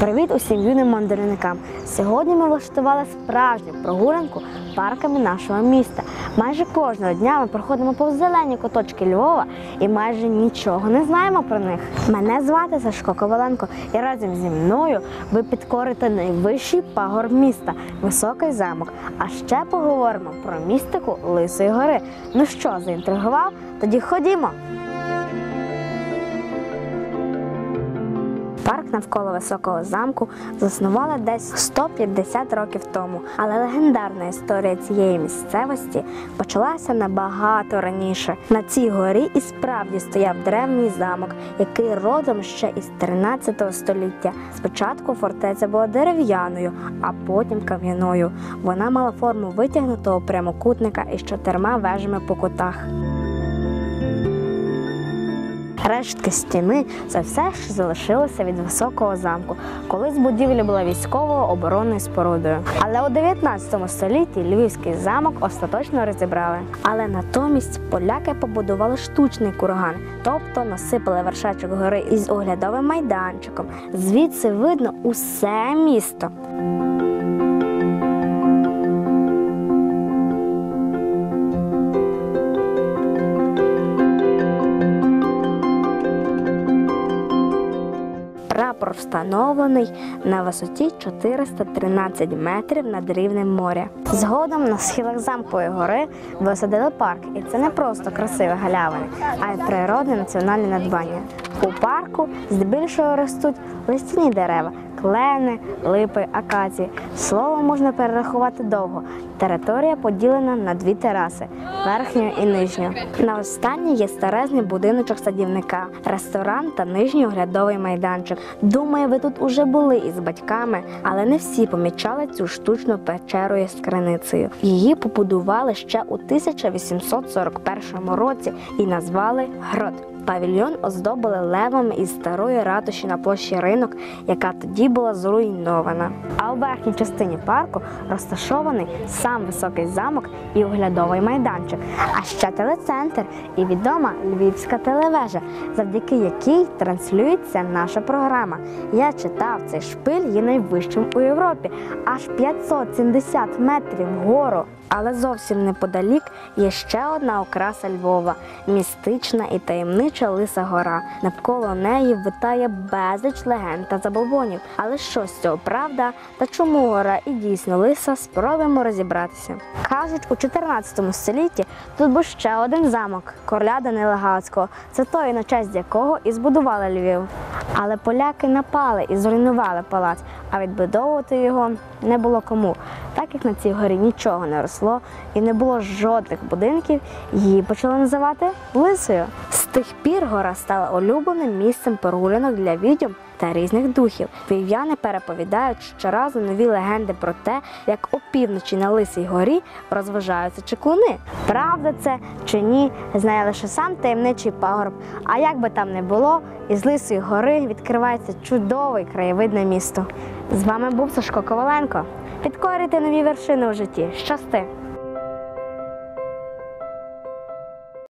Привіт усім юним мандрівникам! Сьогодні ми влаштували справжню прогулянку парками нашого міста. Майже кожного дня ми проходимо повз зелені куточки Львова і майже нічого не знаємо про них. Мене звати Сашко Коваленко, і разом зі мною ви підкорите найвищий пагорб міста високий замок. А ще поговоримо про містику Лисої гори. Ну що, заінтригував? Тоді ходімо! Парк навколо високого замку заснували десь 150 років тому, але легендарна історія цієї місцевості почалася набагато раніше. На цій горі і справді стояв древній замок, який родом ще із 13 століття. Спочатку фортеця була дерев'яною, а потім кам'яною. Вона мала форму витягнутого прямокутника із чотирма вежами по кутах. Рештки стіни це все, що залишилося від високого замку. Колись будівля була військовою оборонною спорудою. Але у 19 столітті Львівський замок остаточно розібрали. Але натомість поляки побудували штучний курган, тобто насипали вершечок гори із оглядовим майданчиком. Звідси видно усе місто. Прапор встановлений на висоті 413 метрів над рівнем моря. Згодом на схилах замкової гори висадили парк, і це не просто красиві галявини, а й природне національне надбання. У парку здебільшого ростуть листяні дерева, клени, липи, акації. Слово можна перерахувати довго. Територія поділена на дві тераси верхню і нижню. На останній є старезний будиночок садівника, ресторан та нижній оглядовий майданчик. Думаю, ви тут уже були із батьками, але не всі помічали цю штучну печеру із криницею. Її побудували ще у 1841 році і назвали Грот. Павільйон оздобили левами із старої ратуші на площі ринок, яка тоді була зруйнована. А у верхній частині парку розташований сам високий замок і оглядовий майданчик, а ще телецентр і відома львівська телевежа, завдяки якій транслюється наша програма. Я читав цей шпиль є найвищим у Європі, аж 570 метрів вгору. Але зовсім неподалік є ще одна окраса Львова містична і таємнича Лиса Гора. Навколо неї витає безліч легенд та забобонів. Але що з цього правда та чому гора і дійсно лиса, спробуємо розібратися. Кажуть, у 14 столітті тут був ще один замок короля Данила Галицького. Це той, на честь якого і збудували Львів. Але поляки напали і зруйнували палац, а відбудовувати його не було кому. Так як на цій горі нічого не росло і не було жодних будинків, її почали називати Лисою. Тих пір гора стала улюбленим місцем прогулянок для відьом та різних духів. Вів'яни переповідають щоразу нові легенди про те, як опівночі на Лисій горі розважаються чеклуни. Правда це чи ні, знає лише сам таємничий пагорб. А як би там не було, із Лисої гори відкривається чудовий краєвидне місто. З вами був Сашко Коваленко. Підкорюйте нові вершини у житті. Щасти!